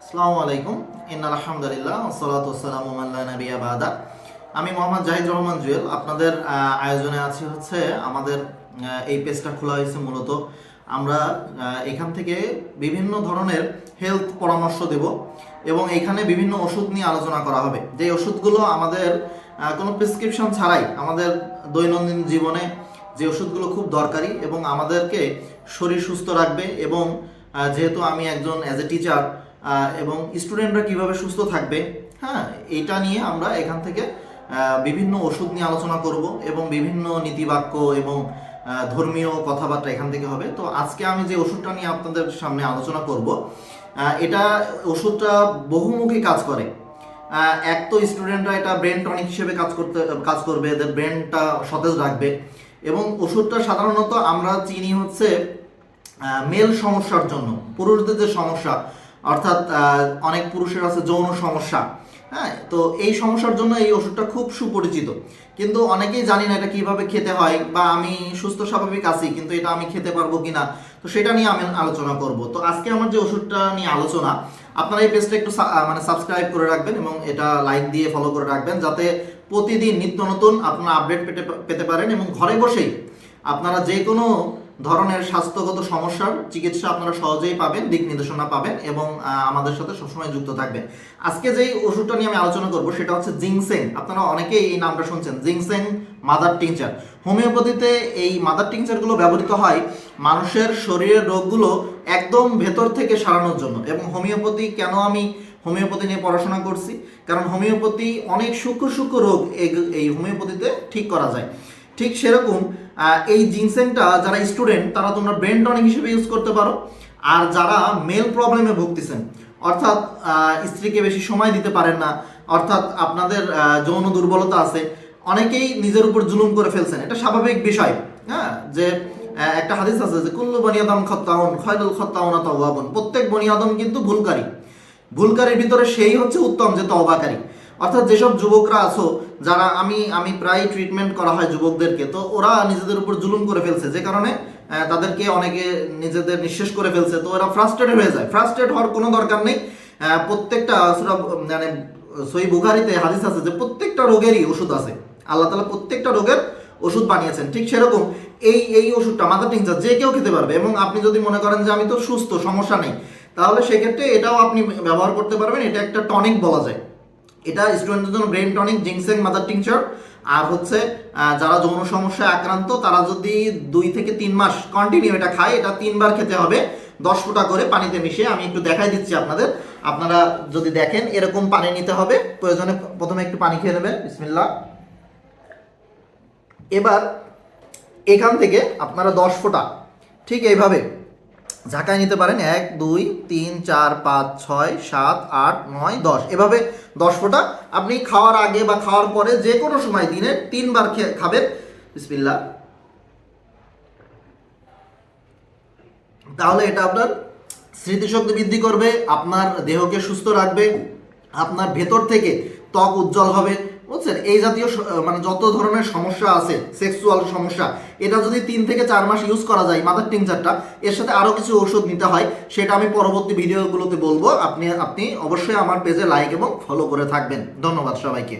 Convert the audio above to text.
আসসালামু আলাইকুম। বাদা। আমি মোহাম্মদ জাহিদ রহমান জুয়েল। আপনাদের আয়োজনে আছি হচ্ছে আমাদের এই পেজটা খোলা হয়েছে মূলত। আমরা এখান থেকে বিভিন্ন ধরনের হেলথ পরামর্শ দেব এবং এখানে বিভিন্ন ওষুধ নিয়ে আলোচনা করা হবে। যে ওষুধগুলো আমাদের কোনো প্রেসক্রিপশন ছাড়াই আমাদের দৈনন্দিন জীবনে যে ওষুধগুলো খুব দরকারি এবং আমাদেরকে শরীর সুস্থ রাখবে এবং যেহেতু আমি একজন অ্যাজ এ টিচার এবং স্টুডেন্টরা কীভাবে সুস্থ থাকবে? হ্যাঁ এটা নিয়ে আমরা এখান থেকে বিভিন্ন ওষুধ নিয়ে আলোচনা করব এবং বিভিন্ন নীতিবাক্য এবং ধর্মীয় কথাবার্তা এখান থেকে হবে। তো আজকে আমি যে ওষুধটা নিয়ে আপনাদের সামনে আলোচনা করব এটা ওষুধটা বহুমুখী কাজ করে। এক তো স্টুডেন্টরা এটা ব্রেন টনিক হিসেবে কাজ করতে, কাজ করবে, এদের ব্রেনটা সতেজ রাখবে এবং ওষুধটা সাধারণত আমরা চিনি হচ্ছে মেল সমস্যার জন্য, পুরুষদের যে সমস্যা অর্থাৎ অনেক পুরুষের আছে যৌন সমস্যা হ্যাঁ? তো এই সমস্যার জন্য এই ওষুধটা খুব সুপরিচিত। কিন্তু অনেকেই জানি না এটা কীভাবে খেতে হয় বা আমি সুস্থ, স্বাভাবিক আছি, কিন্তু এটা আমি খেতে পারব কিনা? তো সেটা নিয়ে আমি আলোচনা করব। তো আজকে আমার যে ওষুধটা নিয়ে আলোচনা, আপনারা এই পেজটা একটু মানে সাবস্ক্রাইব করে রাখবেন এবং এটা লাইক দিয়ে ফলো করে রাখবেন যাতে প্রতিদিন নিত্য নতুন আপনারা আপডেট পেতে পেতে পারেন এবং ঘরে বসেই আপনারা যে কোনো ধরনের স্বাস্থ্যগত সমস্যার চিকিৎসা আপনারা সহজেই পাবেন, দিক নির্দেশনা পাবেন এবং আমাদের সাথে সবসময় যুক্ত থাকবেন। আজকে যেই ওষুধটা নিয়ে আমি আলোচনা করব সেটা হচ্ছে জিংসেং। আপনারা অনেকেই এই নামটা শুনছেন, জিংসেং মাদার টিংচার। হোমিওপ্যাথিতে এই মাদার টিংচারগুলো ব্যবহৃত হয় মানুষের শরীরের রোগগুলো একদম ভেতর থেকে সারানোর জন্য। এবং হোমিওপ্যাথি কেন আমি হোমিওপ্যাথি নিয়ে পড়াশোনা করছি? কারণ হোমিওপ্যাথি অনেক সূক্ষ্ম সূক্ষ্ম রোগ এই- হোমিওপ্যাথিতে ঠিক করা যায়। ঠিক সেরকম এই জিনসেনটা যারা স্টুডেন্ট তারা তোমরা ব্রেন টনিক হিসেবে ইউজ করতে পারো। আর যারা মেল প্রবলেমে ভুগতেছেন, অর্থাৎ স্ত্রীকে বেশি সময় দিতে পারেন না, অর্থাৎ আপনাদের যৌন দুর্বলতা আছে, অনেকেই নিজের উপর জুলুম করে ফেলছেন। এটা স্বাভাবিক বিষয় হ্যাঁ? যে একটা হাদিস আছে যে, কুল্লু বনিয়াদম খত্তাউন খয়দুল খত্তাউনা তাওয়াবুন। প্রত্যেক বনিয়াদম কিন্তু ভুলকারী। ভুলকারীর ভিতরে সেই হচ্ছে উত্তম যে তওবাকারী। অর্থাৎ যেসব যুবকরা আছো, যারা আমি আমি প্রায় ট্রিটমেন্ট করা হয় যুবকদেরকে, তো ওরা নিজেদের উপর জুলুম করে ফেলছে। যে কারণে তাদেরকে অনেকে নিজেদের নিঃশেষ করে ফেলছে। তো ওরা ফ্রাস্ট্রেটেড হয়ে যায়। ফ্রাস্ট্রেট হওয়ার কোনো দরকার নেই। প্রত্যেকটা মানে সই বুখারিতে হাদিস আছে যে প্রত্যেকটা রোগেরই ওষুধ আছে। আল্লাহ তালা প্রত্যেকটা রোগের ওষুধ বানিয়েছেন। ঠিক সেরকম এই এই ওষুধটা মাদার টিংচার যে কেউ খেতে পারবে। এবং আপনি যদি মনে করেন যে আমি তো সুস্থ, সমস্যা নেই, তাহলে সেক্ষেত্রে এটাও আপনি ব্যবহার করতে পারবেন। এটা একটা টনিক বলা যায়। এটা স্টুডেন্টদের জন্য brain tonic ginseng mother tincture আর হচ্ছে যারা যৌন সমস্যায় আক্রান্ত, তারা যদি দুই থেকে তিন মাস কন্টিনিউ এটা খায়, এটা তিনবার খেতে হবে। দশ ফোঁটা করে পানিতে মিশিয়ে আমি একটু দেখাই দিচ্ছি আপনাদের। আপনারা যদি দেখেন, এরকম পানি নিতে হবে। প্রয়োজনে প্রথমে একটু পানি খেয়ে নেবেন। বিসমিল্লাহ। এবার এখান থেকে আপনারা দশ ফোঁটা, ঠিক এইভাবে ঝাঁকায় নিতে পারেন এক, দুই, তিন, চার, পাঁচ, ছয়, সাত, আট, নয়, দশ। এভাবে দশ ফোঁটা আপনি খাওয়ার আগে বা খাওয়ার পরে যে কোনো সময় দিনে তিনবার খে- খাবেন। বিসমিল্লাহ। তাহলে এটা আপনার স্মৃতিশক্তি বৃদ্ধি করবে, আপনার দেহকে সুস্থ রাখবে, আপনার ভেতর থেকে ত্বক উজ্জ্বল হবে বুঝছেন? এই জাতীয় মানে যত ধরনের সমস্যা আছে সেক্সুয়াল সমস্যা, এটা যদি তিন থেকে চার মাস ইউজ করা যায় মাদার টিংচারটা এর সাথে আরও কিছু ওষুধ নিতে হয়, সেটা আমি পরবর্তী ভিডিওগুলোতে বলব। আপনি আপনি অবশ্যই আমার পেজে লাইক এবং ফলো করে থাকবেন। ধন্যবাদ সবাইকে।